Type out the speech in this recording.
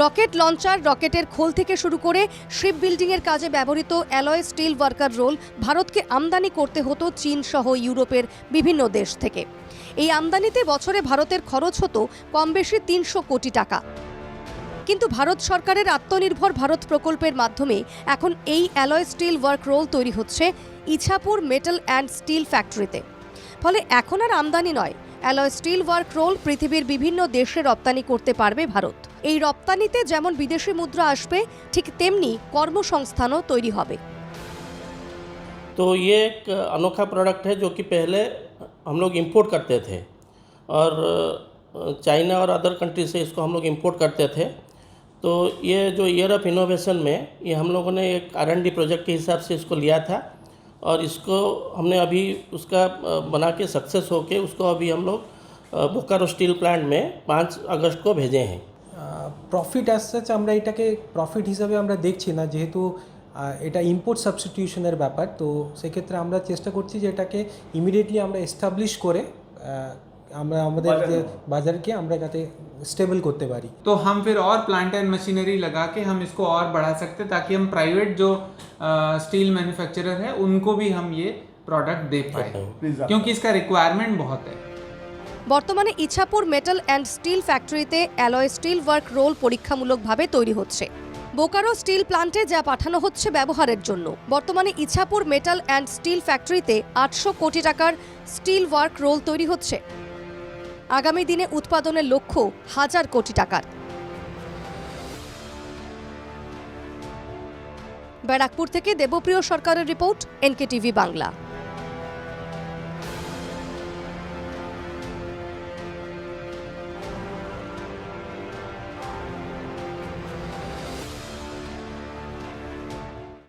Rocket launcher রকেটের খোল থেকে শুরু করে শিপ বিল্ডিংয়ের কাজে ব্যবহৃত অ্যালয় স্টিল ওয়ার্কার রোল ভারতকে আমদানি করতে হতো চীন সহ ইউরোপের বিভিন্ন দেশ থেকে। এই আমদানিতে বছরে ভারতের খরচ হতো কম বেশি তিনশো কোটি টাকা। কিন্তু ভারত সরকারের আত্মনির্ভর ভারত প্রকল্পের মাধ্যমে এখন এই অ্যালয় স্টিল ওয়ার্ক রোল তৈরি হচ্ছে ইছাপুর মেটাল অ্যান্ড স্টিল ফ্যাক্টরিতে। ফলে এখন আর আমদানি নয়, অ্যালয় স্টিল ওয়ার্ক রোল পৃথিবীর বিভিন্ন দেশে রপ্তানি করতে পারবে ভারত। এই রপ্তানিতে যেমন বিদেশি মুদ্রা আসবে ঠিক তেমনি কর্মসংস্থানও তৈরি হবে तो ये एक अनोखा प्रोडक्ट है जो कि पहले हम लोग इंपोर्ट करते थे और चाइना और अदर कंट्री से इसको हम लोग इंपोर्ट करते थे तो ये जो ईयर ऑफ इनोवेशन में ये हम लोगों ने एक आर प्रोजेक्ट के हिसाब से इसको लिया था और इसको हमने अभी उसका अ, बना के सक्सेस होके उसको अभी हम लोग अ, बोकारो स्टील प्लांट में पाँच अगस्त को भेजे हैं প্রফিট অ্যাজ সাচ আমরা এটাকে প্রফিট হিসাবে আমরা দেখছি না যেহেতু আহ, এটা ইম্পোর্ট সাবস্টিটিউশনের ব্যাপার তো সেক্ষেত্রে আমরা চেষ্টা করছি যে এটাকে ইমিডিয়েটলি আমরা এস্টাবলিশ করে আহ, আমরা আমাদের যে বাজারকে আমরা যাতে স্টেবল করতে পারি तो हम फिर और प्लांट एंड मशीनरी लगा के हम इसको और बढ़ा सकते हैं ताकि हम प्राइवेट जो स्टील मैन्युफैक्चरर है उनको भी हम ये प्रोडक्ट दे पाए क्योंकि इसका रिक्वायरमेंट बहुत है বর্তমানে ইছাপুর মেটাল অ্যান্ড স্টিল ফ্যাক্টরিতে অ্যালয় স্টিল ওয়ার্ক রোল পরীক্ষামূলকভাবে তৈরি হচ্ছে। বোকারো স্টিল প্লান্টে যা পাঠানো হচ্ছে ব্যবহারের জন্য। বর্তমানে ইছাপুর মেটাল অ্যান্ড স্টিল ফ্যাক্টরিতে আটশো কোটি টাকার স্টিল ওয়ার্ক রোল তৈরি হচ্ছে। আগামী দিনে উৎপাদনের লক্ষ্য হাজার কোটি টাকার। ব্যারাকপুর থেকে দেবপ্রিয় সরকারের রিপোর্ট, এনকেটিভি বাংলা।